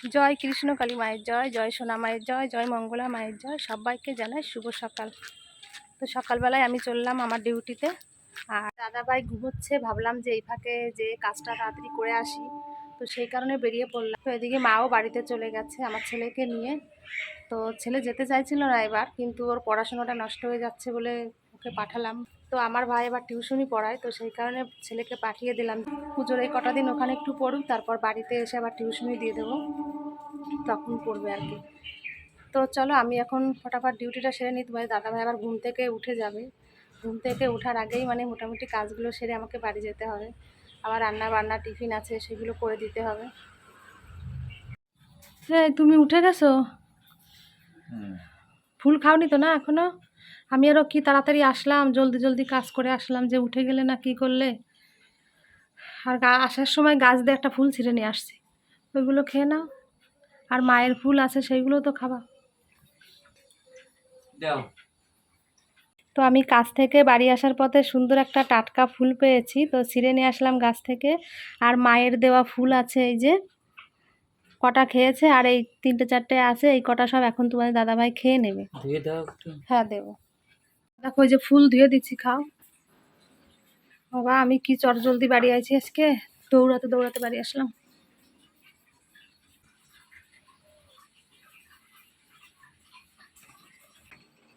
জয় কৃষ্ণ কালী মায়ের জয় জয় সোনা মায়ের জয় জয় মঙ্গলা মায়ের জয়। সবাইকে জানাই শুভ সকাল। তো সকালবেলায় আমি চললাম আমার ডিউটিতে। আর দাদাভাই ঘুমোচ্ছে, ভাবলাম যে এই ফাঁকে যে কাজটা তাড়াতাড়ি করে আসি। তো সেই কারণে বেরিয়ে পড়লাম। তো এদিকে মাও বাড়িতে চলে গেছে, আমার ছেলেকে নিয়ে। তো ছেলে যেতে চাইছিল না এবার, কিন্তু ওর পড়াশোনাটা নষ্ট হয়ে যাচ্ছে বলে ওকে পাঠালাম। তো আমার ভাই এবার টিউশনই পড়ায় তো সেই কারণে ছেলেকে পাঠিয়ে দিলাম। পুজোর এই কটা দিন ওখানে একটু পড়ুক তারপর বাড়িতে এসে আবার টিউশনই দিয়ে দেবো। তখন পড়বে আর কি। তো চলো আমি এখন ফটাফট ডিউটিটা সেরে নিই। তোমার দাদাভাই আবার ঘুম থেকে উঠে যাবে। ঘুম থেকে ওঠার আগেই মানে মোটামুটি কাজগুলো সেরে আমাকে বাড়ি যেতে হবে। আবার রান্না বান্না টিফিন আছে সেগুলো করে দিতে হবে। হ্যাঁ তুমি উঠে গেছো? ফুল খাওনি তো না এখনও? আমি আরও কি তাড়াতাড়ি আসলাম? জলদি জলদি কাজ করে আসলাম যে উঠে গেলে না কি করলে? আর আসার সময় গাছ দিয়ে একটা ফুল ছিঁড়ে নিয়ে আসছি। ওইগুলো খেয়ে নাও। আর মায়ের ফুল আছে সেইগুলো তো খাবা। তো আমি কাজ থেকে বাড়ি আসার পথে সুন্দর একটা টাটকা ফুল পেয়েছি। তো ছিঁড়ে নিয়ে আসলাম গাছ থেকে। আর মায়ের দেওয়া ফুল আছে এই যে কটা খেয়েছে। আর এই তিনটে চারটে আছে। এই কটা সব এখন তোমাদের দাদাভাই খেয়ে নেবে। হ্যাঁ দেবো। দেখো, ওই যে ফুল ধুয়ে দিচ্ছি, খাও। বাবা, আমি কি চট জলদি বাড়ি আছি আজকে? দৌড়াতে দৌড়াতে বাড়ি আসলাম।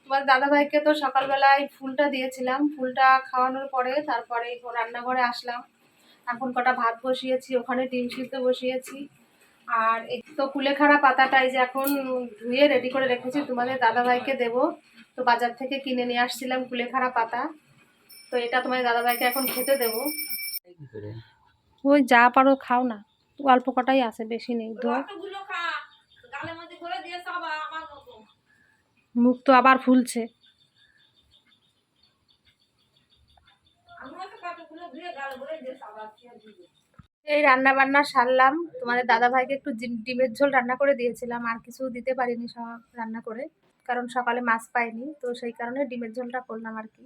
তোমার দাদাভাইকে তো সকালবেলায় ফুলটা দিয়েছিলাম। ফুলটা খাওয়ানোর পরে তারপরে রান্নাঘরে আসলাম। এখন কটা ভাত বসিয়েছি, ওখানে ডিম সিদ্ধ বসিয়েছি। আর এই তো কুলেখাড়া পাতাটা এই যে এখন ধুয়ে রেডি করে রেখেছি। তোমাদের দাদাভাইকে দেবো। তো বাজার থেকে কিনে নিয়ে আসছিলাম কুলেখাড়া পাতা। তো এটা তোমাদের দাদাভাইকে এখন খেতে দেবো। ওই যা পারো খাও না। অল্প কটাই আছে বেশি নেই ধো মুখ তো আবার ফুলছে। এই রান্না বান্না সারলাম। তোমাদের দাদা ভাইকে একটু ডিমের ঝোল রান্না করে দিয়েছিলাম, আর কিছু দিতে পারিনি সব রান্না করে, কারণ সকালে মাছ পাইনি, তো সেই কারণে ডিমের ঝোলটা করলাম আর কি।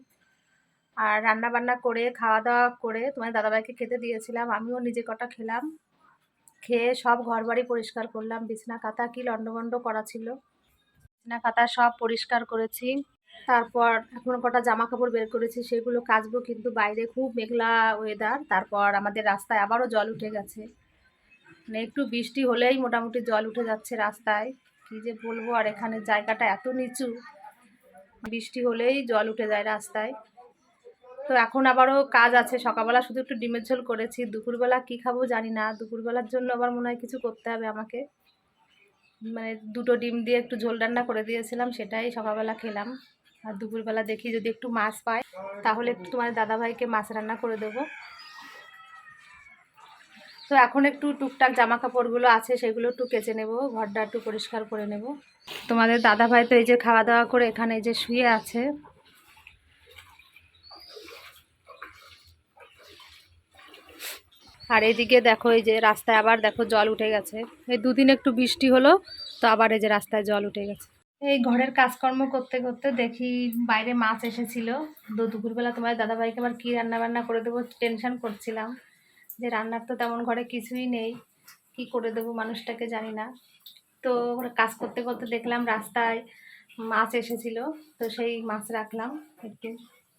আর রান্না বান্না করে খাওয়া দাওয়া করে তোমার দাদাভাইকে খেতে দিয়েছিলাম, আমিও নিজে কটা খেলাম। খেয়ে সব ঘর বাড়ি পরিষ্কার করলাম বিছনা কাতা কি লন্ডভন্ড করা ছিল? বিছনা কাতা সব পরিষ্কার করেছি। তারপর এখন কটা জামা কাপড় বের করেছি, সেগুলো কাচবো কিন্তু বাইরে খুব মেঘলা ওয়েদার তারপর আমাদের রাস্তায় আবারও জল উঠে গেছে। মানে একটু বৃষ্টি হলেই মোটামুটি জল উঠে যাচ্ছে রাস্তায়। কী যে বলব, আর এখানে জায়গাটা এত নিচু, বৃষ্টি হলেই জল উঠে যায় রাস্তায়। তো এখন আবারও কাজ আছে, সকালবেলা শুধু একটু ডিমের ঝোল করেছি, দুপুরবেলা কি খাব জানি না, দুপুরবেলার জন্য আবার মনে হয় কিছু করতে হবে আমাকে। মানে দুটো ডিম দিয়ে একটু ঝোল রান্না করে দিয়েছিলাম, সেটাই সকালবেলা খেলাম। আর দুপুরবেলা দেখি যদি একটু মাছ পাই, তাহলে একটু তোমার দাদাভাইকে মাছ রান্না করে দেবো। তো এখন একটু টুকটাক জামা কাপড়গুলো আছে, সেগুলো একটু কেচে নেব, ঘরটা একটু পরিষ্কার করে নেব। তোমাদের দাদাভাই তো এই যে খাওয়া দাওয়া করে এখানে যে শুয়ে আছে। আর এদিকে দেখো এই যে রাস্তায় আবার দেখো জল উঠে গেছে। এই দুদিন একটু বৃষ্টি হলো, তো আবার এই যে রাস্তায় জল উঠে গেছে। এই ঘরের কাজকর্ম করতে করতে দেখি বাইরে মাছ এসেছিল। তো দুপুরবেলা তোমার দাদাভাইকে আবার কী রান্না বান্না করে দেবো টেনশন করছিলাম। যে রান্নার তো তেমন ঘরে কিছুই নেই, কি করে দেবো মানুষটাকে জানি না। তো কাজ করতে করতে দেখলাম রাস্তায় মাছ এসেছিল, তো সেই মাছ রাখলাম একটু।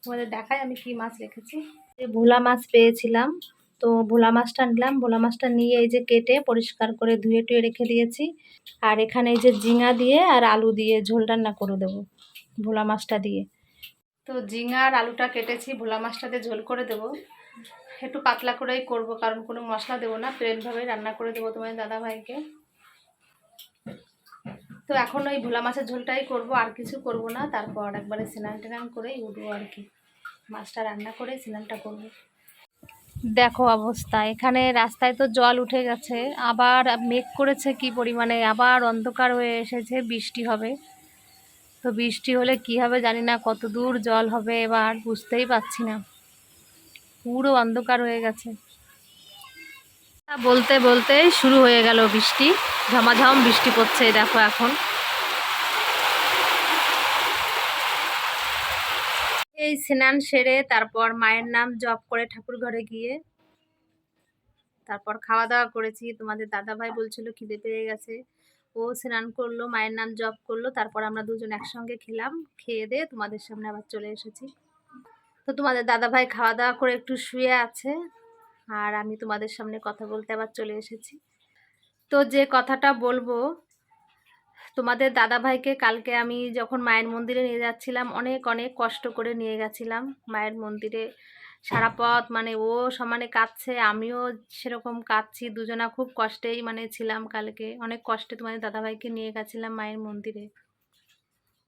তোমাদের দেখায় আমি কি মাছ রেখেছি। ভোলা মাছ পেয়েছিলাম। তো ভোলা মাছটা নিলাম ভোলা মাছটা নিয়ে এই যে কেটে পরিষ্কার করে ধুয়ে টুয়ে রেখে দিয়েছি। আর এখানে এই যে ঝিঙা দিয়ে আর আলু দিয়ে ঝোল রান্না করে দেবো ভোলা মাছটা দিয়ে। তো ঝিঙা আর আলুটা কেটেছি, ভোলা মাছটা দিয়ে ঝোল করে দেবো। একটু পাতলা করেই করব কারণ কোনো মশলা দেবো না, প্লেনভাবেই রান্না করে দেবো তোমার দাদা ভাইকে তো এখন ওই ভোলা মাছের ঝোলটাই করব, আর কিছু করব না। তারপর একবারে স্নান টেনান করেই উঠবো আর কি। মাছটা রান্না করে স্নানটা করব। দেখো অবস্থা। এখানে রাস্তায় তো জল উঠে গেছে, আবার মেঘ করেছে কি পরিমাণে, আবার অন্ধকার হয়ে এসেছে, বৃষ্টি হবে। তো বৃষ্টি হলে কি হবে জানি না, কত দূর জল হবে এবার বুঝতেই পারছি না। পুরো অন্ধকার হয়ে গেছে। বলতে বলতেই শুরু হয়ে গেল বৃষ্টি, ঝমাঝম বৃষ্টি পড়ছে, দেখো এখন। এই স্নান সেরে তারপর মায়ের নাম জপ করে ঠাকুর ঘরে গিয়ে তারপর খাওয়া দাওয়া করেছি। তোমাদের দাদাভাই বলছিল খিদে পেয়ে গেছে। ও স্নান করল, মায়ের নাম জপ করল, তারপর আমরা দুজন একসঙ্গে খেলাম। খেয়ে দিয়ে তোমাদের সামনে আবার চলে এসেছি। তো তোমাদের দাদাভাই খাওয়া দাওয়া করে একটু শুয়ে আছে আর আমি তোমাদের সামনে কথা বলতে আবার চলে এসেছি। তো যে কথাটা বলব তোমাদের দাদাভাইকে কালকে আমি যখন মায়ের মন্দিরে নিয়ে যাচ্ছিলাম, অনেক অনেক কষ্ট করে নিয়ে গেছিলাম মায়ের মন্দিরে। সারা পথ মানে ও সমানে কাঁদছে, আমিও সেরকম কাঁদছি, দুজনা খুব কষ্টেই মানে ছিলাম কালকে। অনেক কষ্টে তোমাদের দাদাভাইকে নিয়ে গেছিলাম মায়ের মন্দিরে।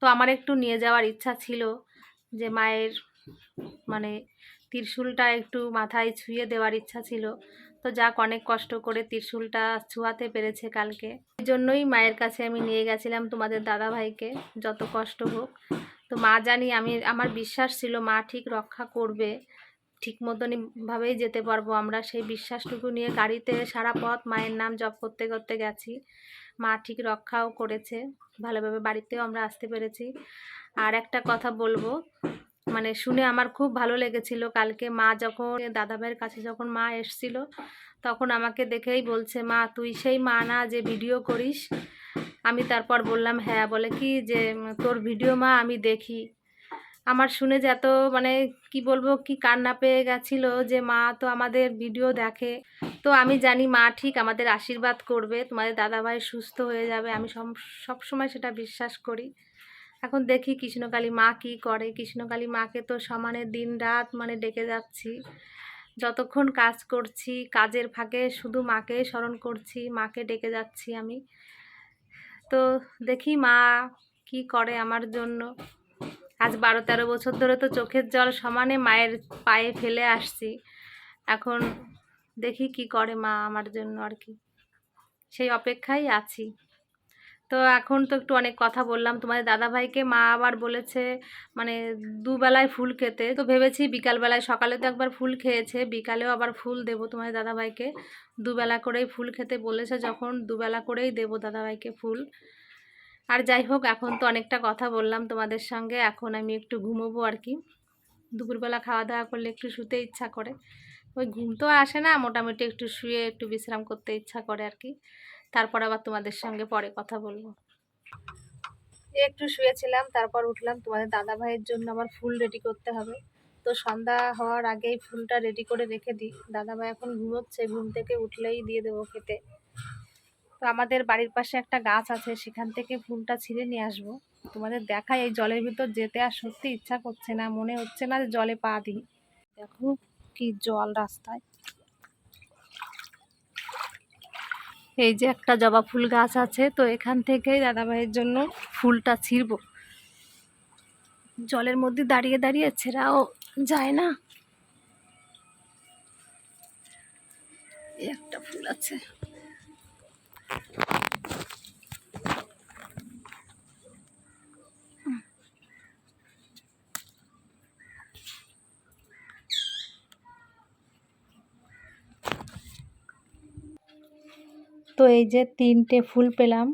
তো আমার একটু নিয়ে যাওয়ার ইচ্ছা ছিল যে মায়ের মানে ত্রিশূলটা একটু মাথায় ছুঁয়ে দেওয়ার ইচ্ছা ছিল। তো যাক, অনেক কষ্ট করে ত্রিশূলটা ছুঁয়াতে পেরেছে কালকে। এই জন্যই মায়ের কাছে আমি নিয়ে গেছিলাম তোমাদের দাদা ভাইকে যত কষ্ট হোক। তো মা জানি, আমি, আমার বিশ্বাস ছিল মা ঠিক রক্ষা করবে, ঠিক মতনই ভাবেই যেতে পারব আমরা। সেই বিশ্বাসটুকু নিয়ে গাড়িতে সারা পথ মায়ের নাম জপ করতে করতে গেছি। মা ঠিক রক্ষাও করেছে, ভালোভাবে বাড়িতেও আমরা আসতে পেরেছি। আর একটা কথা বলব মানে শুনে আমার খুব ভালো লেগেছিল। কালকে মা যখন দাদাভাইয়ের কাছে যখন মা এসছিল, তখন আমাকে দেখেই বলছে, মা, তুই সেই মা না যে ভিডিও করিস? আমি তারপর বললাম হ্যাঁ। বলে, কি যে তোর ভিডিও মা, আমি দেখি। আমার শুনে যে এত মানে কি বলব, কি কান্না পেয়ে গেছিল যে মা তো আমাদের ভিডিও দেখে। তো আমি জানি মা ঠিক আমাদের আশীর্বাদ করবে, তোমাদের দাদাভাই সুস্থ হয়ে যাবে। আমি সব সময় সেটা বিশ্বাস করি। এখন দেখি কৃষ্ণকালী মা কি করে। কৃষ্ণকালী মাকে তো সমানে দিন রাত মানে ডেকে যাচ্ছি। যতক্ষণ কাজ করছি, কাজের ফাঁকে শুধু মাকে স্মরণ করছি, মাকে ডেকে যাচ্ছি আমি। তো দেখি মা কি করে আমার জন্য। আজ বারো তেরো বছর ধরে তো চোখের জল সমানে মায়ের পায়ে ফেলে আসছি। এখন দেখি কি করে মা আমার জন্য আর কি। সেই অপেক্ষায় আছি। তো এখন তো একটু অনেক কথা বললাম। তোমাদের দাদাভাইকে মা আবার বলেছে মানে দুবেলায় ফুল খেতে। তো ভেবেছি বিকালবেলায়, সকালে তো একবার ফুল খেয়েছে, বিকালেও আবার ফুল দেবো তোমাদের দাদাভাইকে। দুবেলা করেই ফুল খেতে বলেছে, যখন দুবেলা করেই দেবো দাদাভাইকে ফুল। আর যাই হোক, এখন তো অনেকটা কথা বললাম তোমাদের সঙ্গে। এখন আমি একটু ঘুমোবো আর কি। দুপুরবেলা খাওয়া দাওয়া করলে একটু শুতে ইচ্ছা করে। ওই ঘুম তো আসে না, মোটামুটি একটু শুয়ে একটু বিশ্রাম করতে ইচ্ছা করে আর কি। তারপর আবার তোমাদের সঙ্গে পরে কথা বলব। একটু শুয়েছিলাম, তারপর উঠলাম। তোমাদের দাদা ভাইয়ের জন্য আবার ফুল রেডি করতে হবে। তো সন্ধ্যা হওয়ার আগেই ফুলটা রেডি করে রেখে দিই। দাদা ভাই এখন ঘুমোচ্ছে, ঘুম থেকে উঠলেই দিয়ে দেবো খেতে। তো আমাদের বাড়ির পাশে একটা গাছ আছে, সেখান থেকে ফুলটা ছিঁড়ে নিয়ে আসব। তোমাদের দেখাই, এই জলের ভিতর যেতে আর সত্যি ইচ্ছা করছে না, মনে হচ্ছে না যে জলে পা দিই। দেখো কি জল রাস্তায়। এই যে একটা জবা ফুল গাছ আছে, তো এখান থেকেই দাদাভাইয়ের জন্য ফুলটা ছিঁড়ব। জলের মধ্যে দাঁড়িয়ে দাঁড়িয়ে ছেঁড়াও যায় না। একটা ফুল আছে। তো এই যে তিনটে ফুল পেলাম।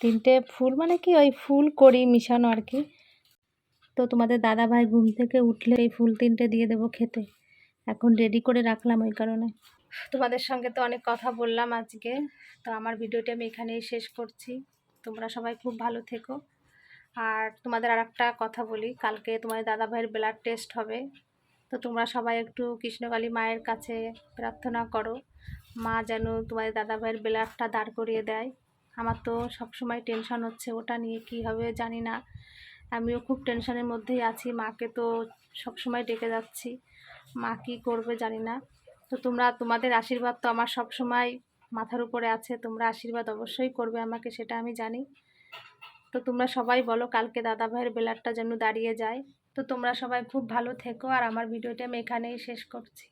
তিনটে ফুল মানে কি? ওই ফুল করি, মিশানো আর কি। তো তোমাদের দাদা ভাই ঘুম থেকে উঠলে এই ফুল তিনটে দিয়ে দেবো খেতে। এখন রেডি করে রাখলাম ওই কারণে। তোমাদের সঙ্গে তো অনেক কথা বললাম আজকে। তো আমার ভিডিওটি আমি এখানেই শেষ করছি। তোমরা সবাই খুব ভালো থেকো। আর তোমাদের আর একটা কথা বলি, কালকে তোমাদের দাদা ভাইয়ের ব্লাড টেস্ট হবে। তো তোমরা সবাই একটু কৃষ্ণকালী মায়ের কাছে প্রার্থনা করো। মা যেন তোমাদের দাদা ভাইয়ের ব্লাডটা দাঁড় করিয়ে দেয়। আমার তো সবসময় টেনশন হচ্ছে, ওটা নিয়ে কী হবে জানি না। আমিও খুব টেনশনের মধ্যেই আছি, মাকে তো সবসময় ডেকে যাচ্ছি। মা কী করবে জানি না। তো তোমরা, তোমাদের আশীর্বাদ তো আমার সব সময় মাথার উপরে আছে, তোমরা আশীর্বাদ অবশ্যই করবে আমাকে, সেটা আমি জানি। তো তোমরা সবাই বলো কালকে দাদা ভাইয়ের বেলারটা যেন দাঁড়িয়ে যায়। তো তোমরা সবাই খুব ভালো থেকো, আর আমার ভিডিওটা আমি এখানেই শেষ করছি।